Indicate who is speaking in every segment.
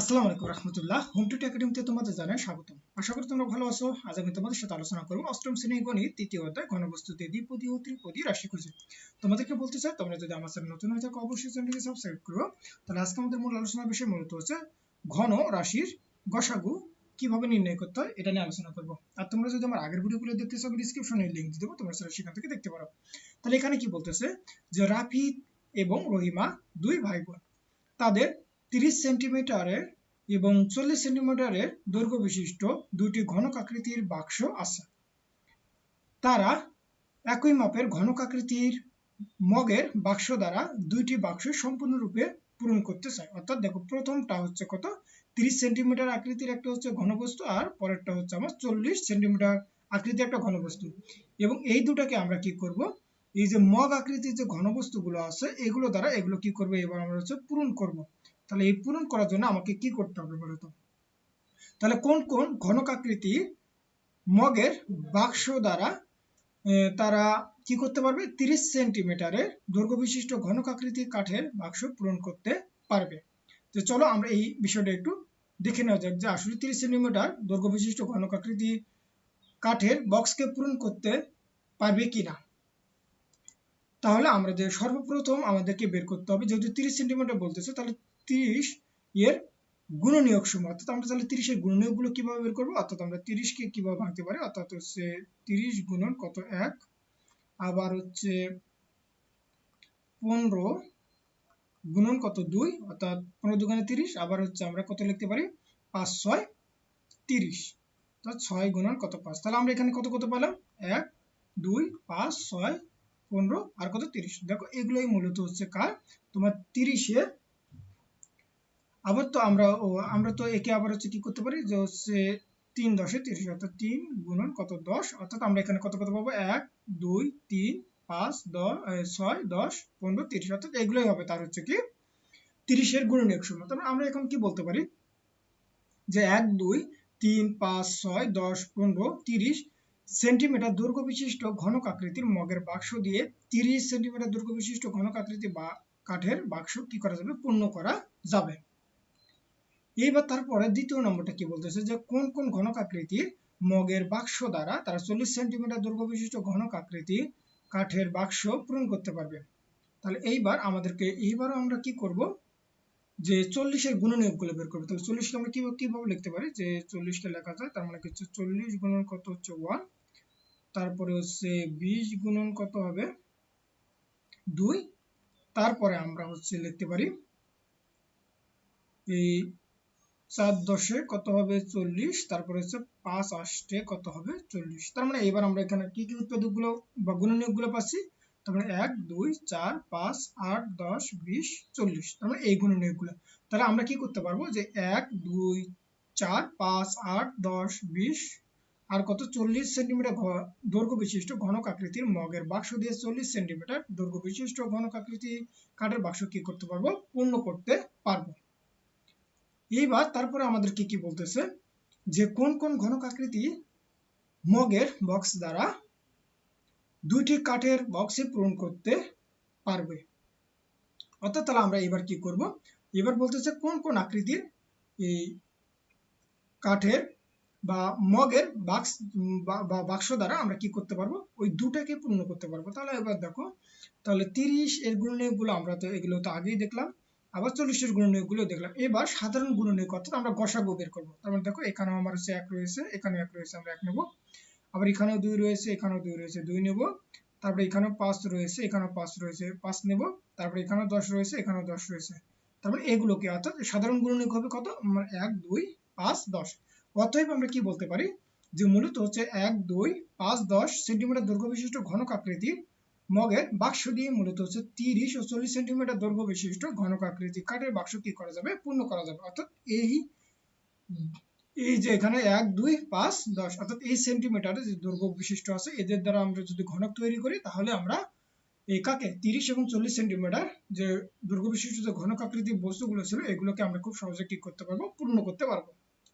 Speaker 1: আসসালামু আলাইকুম রহমতুল্লাহ। একাডেমিতে তোমাদের জানাই স্বাগতম। আশা করি তোমরা ভালো আছো। আজ আমি তোমাদের সাথে আলোচনা করব অষ্টম শ্রেণি গণিত, তৃতীয় অধ্যায় দ্বিপদী ও ত্রিপদী রাশি খুঁজে তোমাদেরকে বলতে চাই তোমরা যদি আমার চ্যানেল নতুন হয়ে থাকো, অবশ্যই সাবস্ক্রাইব করো। তাহলে আজকে আমাদের মূল বিষয় মূলত হচ্ছে ঘন রাশির গসাগু কীভাবে নির্ণয় করতে হয়, এটা নিয়ে আলোচনা করব। আর তোমরা যদি আমার আগের ভিডিওগুলো দেখতে চাও ডিসক্রিপশনে লিঙ্ক দিয়ে দেবো, তোমরা সেটা সেখান থেকে দেখতে পারো। তাহলে এখানে কি বলতেছে? যে রাফিদ এবং রহিমা দুই ভাই বোন তাদের তিরিশ সেন্টিমিটারের এবং চল্লিশ সেন্টিমিটারের দৈর্ঘ্য বিশিষ্ট দুটি ঘনক আকৃতির বাক্স আছে। তারা একই মাপের ঘনক আকৃতির মগের বাক্স দ্বারা দুইটি বাক্স সম্পূর্ণরূপে পূরণ করতে চায়। অর্থাৎ দেখো, প্রথমটা হচ্ছে কত? তিরিশ সেন্টিমিটার আকৃতির একটা হচ্ছে ঘনবস্তু আর পরেরটা হচ্ছে আমার চল্লিশ সেন্টিমিটার আকৃতির একটা ঘনবস্তু। এবং এই দুটাকে আমরা কি করব? এই যে মগ আকৃতির যে ঘনবস্তুগুলো আছে, এগুলো দ্বারা এগুলো কি করবে? এবার আমরা হচ্ছে পূরণ করব। তাহলে এই পূরণ করার জন্য আমাকে কি করতে হবে বলতো তাহলে কোন কোন ঘনক আকৃতি মগের বাক্স দ্বারা তারা কি করতে পারবে? তিরিশ সেন্টিমিটারের দৈর্ঘ্য বিশিষ্ট ঘনক আকৃতি কাঠের বাক্স পূরণ করতে পারবে। তো চলো আমরা এই বিষয়টা একটু দেখে নেওয়া যাক যে আসলে তিরিশ সেন্টিমিটার দৈর্ঘ্য বিশিষ্ট ঘনক আকৃতি কাঠের বক্সকে পূরণ করতে পারবে কিনা। তাহলে আমরা যে সর্বপ্রথম আমাদেরকে বের করতে হবে, যেহেতু তিরিশ সেন্টিমিটার বলতেছে, তাহলে তিরিশ এর গুণনীয়ক সময় অর্থাৎ আমরা তাহলে তিরিশের গুণনীয়কগুলো কীভাবে বের করব? অর্থাৎ আমরা তিরিশকে কীভাবে ভাঙতে পারি? অর্থাৎ হচ্ছে তিরিশ গুণন কত? এক। আবার হচ্ছে পনেরো গুণন কত? দুই। অর্থাৎ পনেরো দুগুণে তিরিশ, আবার হচ্ছে আমরা কত লিখতে পারি? পাঁচ, ছয়, তিরিশ। অর্থাৎ ছয় গুণন কত? পাঁচ। তাহলে আমরা এখানে কত কত পেলাম? এক, দুই, পাঁচ, ছয় পনেরো, আর কত? তিরিশ। দেখো, এগুলোই মূলত হচ্ছে কার? তোমার তিরিশের আবার তো আমরা আমরা তো একে আবার হচ্ছে কি করতে পারি? যে হচ্ছে তিন দশে তিরিশ, অর্থাৎ তিন গুণন কত? দশ। অর্থাৎ আমরা এখানে কত কত পাবো? এক, দুই, তিন, পাঁচ, দশ ছয়, দশ, পনেরো, তিরিশ। অর্থাৎ এগুলোই হবে তার হচ্ছে কি? তিরিশের গুণনীয়ক সময় তারপরে আমরা এখন কি বলতে পারি? যে এক, দুই, তিন, পাঁচ, ছয়, দশ, পনেরো, তিরিশ সেন্টিমিটার দৈর্ঘ্য বিশিষ্ট ঘনক আকৃতির মগের বাক্স দিয়ে তিরিশ সেন্টিমিটার দৈর্ঘ্য বিশিষ্ট ঘনক আকৃতি বা কাঠের বাক্স কি করা যাবে? পূর্ণ করা যাবে। এইবার তারপরে দ্বিতীয় নম্বরটা কি বলতেছে? যে কোন কোন ঘনক আকৃতির মগের বাক্স দ্বারা তারা চল্লিশ সেন্টিমিটার দৈর্ঘ্য বিশিষ্ট ঘনক আকৃতি কাঠের বাক্স পূরণ করতে পারবে। তাহলে এইবার আমাদেরকে এইবারও আমরা কি করব? যে চল্লিশের গুণনীয়কগুলো বের করব। তাহলে চল্লিশকে আমরা কীভাবে কীভাবে লিখতে পারি? যে চল্লিশকে লেখা যায়, তার মানে হচ্ছে? চল্লিশ গুণন কত হচ্ছে? ওয়ান তারপরে হচ্ছে বিশ গুণন কত হবে? দুই। তারপরে আমরা হচ্ছে লিখতে পারি, এই চার দশে কত হবে চল্লিশ? তারপরে হচ্ছে পাঁচ আষ্টে কত হবে চল্লিশ? তার মানে এবার আমরা এখানে কি কি উৎপাদকগুলো বা গুণনীয়কগুলো পাচ্ছি? তার মানে এক, দুই, চার, পাঁচ, আট, দশ, বিশ, চল্লিশ। তার মানে এই গুণনীয়কগুলো তাহলে আমরা কি করতে পারব? যে এক, দুই, চার, পাঁচ, আট, দশ, বিশ আর কত? চল্লিশ সেন্টিমিটার দৈর্ঘ্য বিশিষ্ট ঘনক আকৃতির মগের বাক্স দিয়ে চল্লিশ সেন্টিমিটার দৈর্ঘ্য বিশিষ্ট ঘনক আকৃতি কাঠের বাক্স কি করতে পারব? পূর্ণ করতে পারব। এইবার তারপরে আমাদের কি কি বলতেছে? যে কোন কোন ঘনক আকৃতি মগের বক্স দ্বারা দুইটি কাঠের বক্সে পূরণ করতে পারবে? অর্থাৎ তাহলে আমরা এবার কি করব? এবার বলতেছে কোন কোন আকৃতির এই কাঠের বা মগের বাক্স, বা বাক্স দ্বারা আমরা কি করতে পারব? ওই দুটাকে পূর্ণ করতে পারব। তাহলে এবার দেখো, তাহলে তিরিশ এর গুণনীয়কগুলো আমরা তো এগুলো তো আগেই দেখলাম, আবার চল্লিশেরগুলো দেখলাম। এবার সাধারণ গুণনীয়ক অর্থাৎ আমরা গসাগু বের করব। তার মানে দেখো, এখানেও আমার হচ্ছে এক রয়েছে, এখানেও এক রয়েছে, আমরা এক নেব। আবার এখানেও দুই রয়েছে, এখানেও দুই রয়েছে, দুই নেব। তারপরে এখানেও পাঁচ রয়েছে, এখানেও পাঁচ রয়েছে, পাঁচ নেব। তারপরে এখানেও দশ রয়েছে, এখানেও দশ রয়েছে। তারপরে এগুলোকে অর্থাৎ সাধারণ গুণনীয়ক হবে কত? আমার এক, দুই, পাঁচ, দশ। অতএব আমরা কি বলতে পারি? যে মূলত হচ্ছে এক, দুই, পাঁচ, দশ সেন্টিমিটার দৈর্ঘ্য বিশিষ্ট ঘনক আকৃতির মগের বাক্স দিয়ে মূলত হচ্ছে তিরিশ ও চল্লিশ সেন্টিমিটার দৈর্ঘ্য বিশিষ্ট ঘনক আকৃতি কাঠের বাক্স কি করা যাবে? পূর্ণ করা যাবে। অর্থাৎ এই এই যে এখানে এক, দুই, পাঁচ, দশ, অর্থাৎ এই সেন্টিমিটারের যে দৈর্ঘ্য বিশিষ্ট আছে, এদের দ্বারা আমরা যদি ঘনক তৈরি করি, তাহলে আমরা এই কাকে তিরিশ এবং চল্লিশ সেন্টিমিটার যে দৈর্ঘ্য বিশিষ্ট যে ঘনক আকৃতির বস্তুগুলো ছিল, এগুলোকে আমরা খুব সহজে কি করতে পারব, পূর্ণ করতে পারব।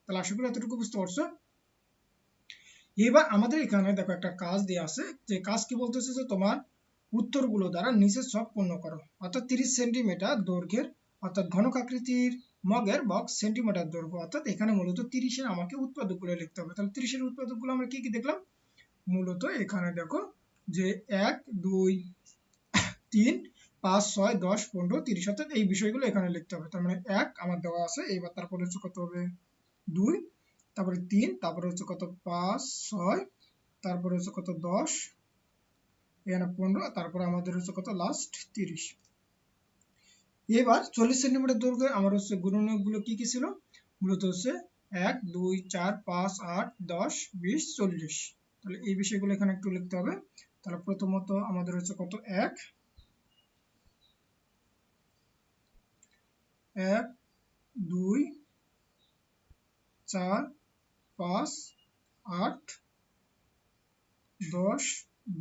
Speaker 1: তাহলে আশা করি এতটুকু বুঝতে পারছ। এবার আমাদের এখানে দেখো একটা কাজ দেওয়া আছে, যে কাজ কি বলতেছে যে তোমার উত্তরগুলো দ্বারা নিচের ছক পূর্ণ করো। অর্থাৎ তিরিশ সেন্টিমিটার দৈর্ঘ্যের, অর্থাৎ ঘনক আকৃতির মগের বক্স সেন্টিমিটার দৈর্ঘ্য। অর্থাৎ এখানে মূলত তিরিশের আমাকে উৎপাদকগুলো লিখতে হবে। তাহলে তিরিশের উৎপাদকগুলো আমরা কি কি দেখলাম? মূলত এখানে দেখো যে এক, দুই, তিন, পাঁচ, ছয়, দশ, পনেরো, তিরিশ, অর্থাৎ এই বিষয়গুলো এখানে লিখতে হবে। তার মানে এক আমার দেওয়া আছে, এইবার তারপরে হচ্ছে কত হবে? দুই, তারপরে তিন, তারপরে হচ্ছে কত? পাঁচ, ছয়, তারপরে হচ্ছে কত? দশ, এখানে পনেরো, তারপরে আমাদের হচ্ছে কত? লাস্ট তিরিশ। এবার চল্লিশ সেন্টিমিটার দৈর্ঘ্যে আমার হচ্ছে গুণনীয়কগুলো কি কি ছিল? মূলত হচ্ছে এক, দুই, চার, পাঁচ, আট, দশ, বিশ, চল্লিশ। তাহলে এই বিষয়গুলো এখানে একটু লিখতে হবে। তাহলে প্রথমত আমাদের হচ্ছে কত? এক। এক, দুই চার, পাঁচ, আট, দশ,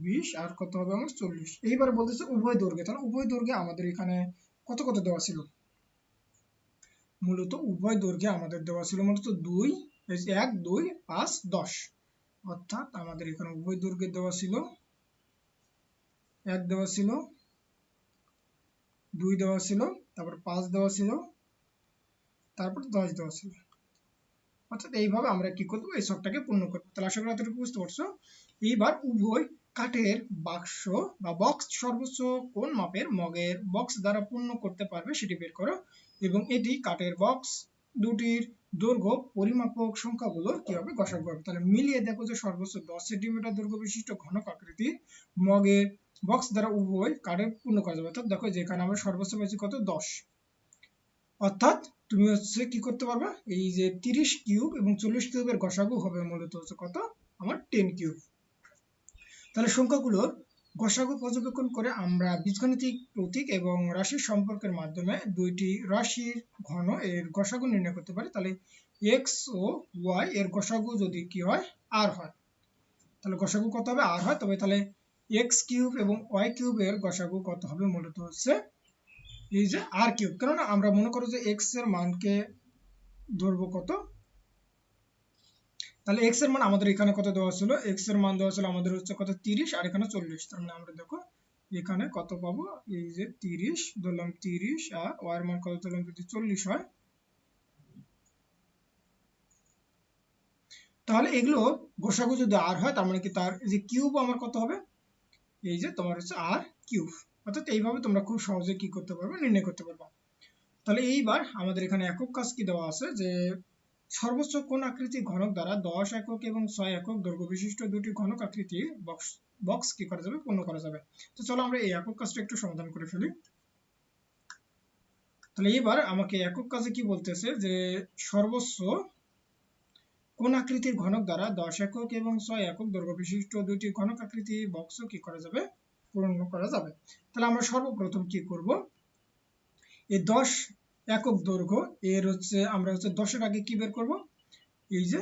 Speaker 1: বিশ, আর কত হবে আমার চল্লিশ। এইবার বলতেছে উভয় দৈর্ঘ্যে। তাহলে উভয় দৈর্ঘ্যে আমাদের এখানে কত কত দেওয়া ছিল? মূলত উভয় দৈর্ঘ্যে আমাদের দেওয়া ছিল মূলত দুই এক, দুই, পাঁচ, দশ। অর্থাৎ আমাদের এখানে উভয় দৈর্ঘ্যে দেওয়া ছিল, এক দেওয়া ছিল, দুই দেওয়া ছিল, তারপর পাঁচ দেওয়া ছিল, তারপর দশ দেওয়া ছিল। অর্থাৎ এইভাবে আমরা কি করব? এই শখটাকে পূর্ণ করব। তাহলে আশা করি এতটুকু বুঝতে পারছ। এইবার উভয় কাঠের বাক্স বা বক্স সর্বোচ্চ কোন মাপের মগের বক্স দ্বারা পূর্ণ করতে পারবে সেটি বের করো এবং এটি কাঠের বক্স দুটির দৈর্ঘ্য পরিমাপক সংখ্যাগুলোর গসাগু হবে? তাহলে মিলিয়ে দেখো যে সর্বোচ্চ দশ সেন্টিমিটার দৈর্ঘ্য বিশিষ্ট ঘনক আকৃতির মগের বক্স দ্বারা উভয় কাঠের পূর্ণ করা যাবে। অর্থাৎ দেখো যেখানে আমরা সর্বোচ্চ পেয়েছি কত? দশ। অর্থাৎ তুমি হচ্ছে কি করতে পারবে? এই যে তিরিশ কিউব এবং চল্লিশ কিউবের গসাগু হবে মূলত হচ্ছে কত? আমার টেন কিউব। তাহলে সংখ্যাগুলোর গসাগু পর্যবেক্ষণ করে আমরা বীজগণিতিক প্রতীক এবং রাশির সম্পর্কের মাধ্যমে দুইটি রাশির ঘন এর গসাগু নির্ণয় করতে পারি। তাহলে এক্স ও ওয়াই এর গসাগু যদি কি হয়? আর হয়। তাহলে গসাগু কত হবে? আর হয়। তবে তাহলে এক্স কিউব এবং ওয়াই কিউবের গসাগু কত হবে? মূলত হচ্ছে এই যে আর কিউব, কেননা আমরা মনে করো যে এক্সের মানকে ধরবো কত? তাহলে এক্সের মান আমাদের এখানে কত দেওয়া ছিল? এক্সের মান দেওয়া ছিল আমাদের হচ্ছে কত? তিরিশ, আর এখানে চল্লিশ। তার মানে আমরা দেখো এখানে কত পাবো? এই যে তিরিশ, ধরলাম তিরিশ, আর ওয়াই এর মান কত ধরলাম? যদি চল্লিশ হয়। তাহলে এগুলো গোসাগু যদি আর হয়, তার মানে কি? তার যে কিউব আমার কত হবে? এই যে তোমার হচ্ছে আর কিউব। অর্থাৎ এইভাবে তোমরা খুব সহজে কি করতে পারবে, নির্ণয় করতে পারবে। তাহলে এইবার আমাদের এখানে একক কাজ কি দেওয়া আছে? যে সর্বোচ্চ কোন আকৃতি ঘনক দ্বারা দশ একক এবং ছয় একক দৈর্ঘ্য বিশিষ্ট দুটি ঘনক আকৃতি বক্স বক্স কি করা যাবে? পূর্ণ করা যাবে। তো চলো আমরা এই একক কাজটা একটু সমাধান করে ফেলি। তাহলে এবার আমাকে একক কাজে কি বলতেছে? যে সর্বোচ্চ কোন আকৃতির ঘনক দ্বারা দশ একক এবং ছয় একক দৈর্ঘ্য বিশিষ্ট দুইটি ঘনক আকৃতি বক্স কি করা যাবে? পূরণ করা যাবে। তাহলে আমরা সর্বপ্রথম কি করব? এই দশ একক দৈর্ঘ্য, এর হচ্ছে, আমরা হচ্ছে দশের আগে কি বের করব? এই যে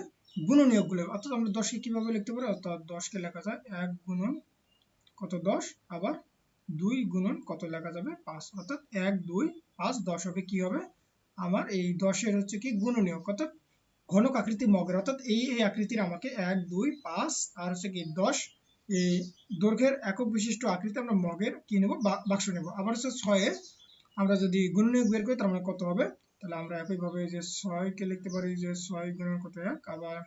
Speaker 1: গুণনীয়কগুলো, অর্থাৎ আমরা দশকে কীভাবে লিখতে পারি? অর্থাৎ দশকে লেখা যায় এক গুণন কত দশ? আবার দুই গুণন কত লেখা যাবে? পাঁচ। অর্থাৎ এক, দুই, পাঁচ, দশ হবে কি হবে? আমার এই দশের হচ্ছে কি গুণনীয়ক, অর্থাৎ ঘনক আকৃতি মগের। অর্থাৎ এই এই আকৃতির আমাকে এক, দুই, পাঁচ, আর হচ্ছে কি দশ এই দৈর্ঘ্যের একক বিশিষ্ট আকৃতি আমরা মগের কি নেব? বাক্স নেব। আবার হচ্ছে ছয়ে আমরা যদি গুণনীয়ক বের করি, তার মানে কত হবে? তাহলে আমরা একইভাবে যে ছয়কে লিখতে পারি যে ছয় গুণন কত এক? আবার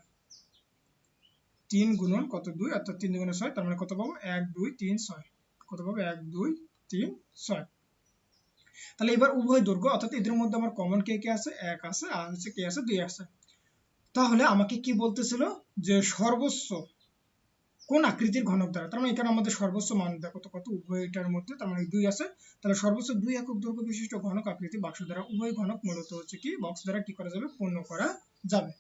Speaker 1: তিন গুণন কত দুই? অর্থাৎ তিন গুণে ছয়, তার মানে কত পাবো? এক, দুই, তিন, ছয়। কত পাবো? এক, দুই, তিন, ছয়। তাহলে এবার উভয় দৈর্ঘ্য অর্থাৎ এদের মধ্যে আমার কমন কে কে আছে? এক আছে, আর হচ্ছে কে আছে? দুই আছে। তাহলে আমাকে কি বলতেছিল? যে সর্বোচ্চ কোন আকৃতির ঘনক দ্বারা? তার মানে এখানে আমাদের সর্বোচ্চ মান দেখো তো কত? উভয়টার মধ্যে তার মানে দুই আছে। তাহলে সর্বোচ্চ দুই একক দৈর্ঘ্য বিশিষ্ট ঘনক আকৃতি বাক্স দ্বারা উভয় ঘনক মূলত হচ্ছে কি? বক্স দ্বারা কি করা যাবে? পূর্ণ করা যাবে।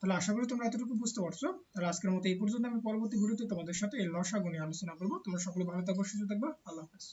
Speaker 1: তাহলে আশা করি তোমরা এতটুকু বুঝতে পারছ। তাহলে আজকের মতো এই পর্যন্ত আমি পরবর্তী ভিডিওতে তোমাদের সাথে এই লসাগু নিয়ে আলোচনা করব। তোমরা সকলে ভালো থাকব, সুস্থ থাকবা। আল্লাহ হাফেজ।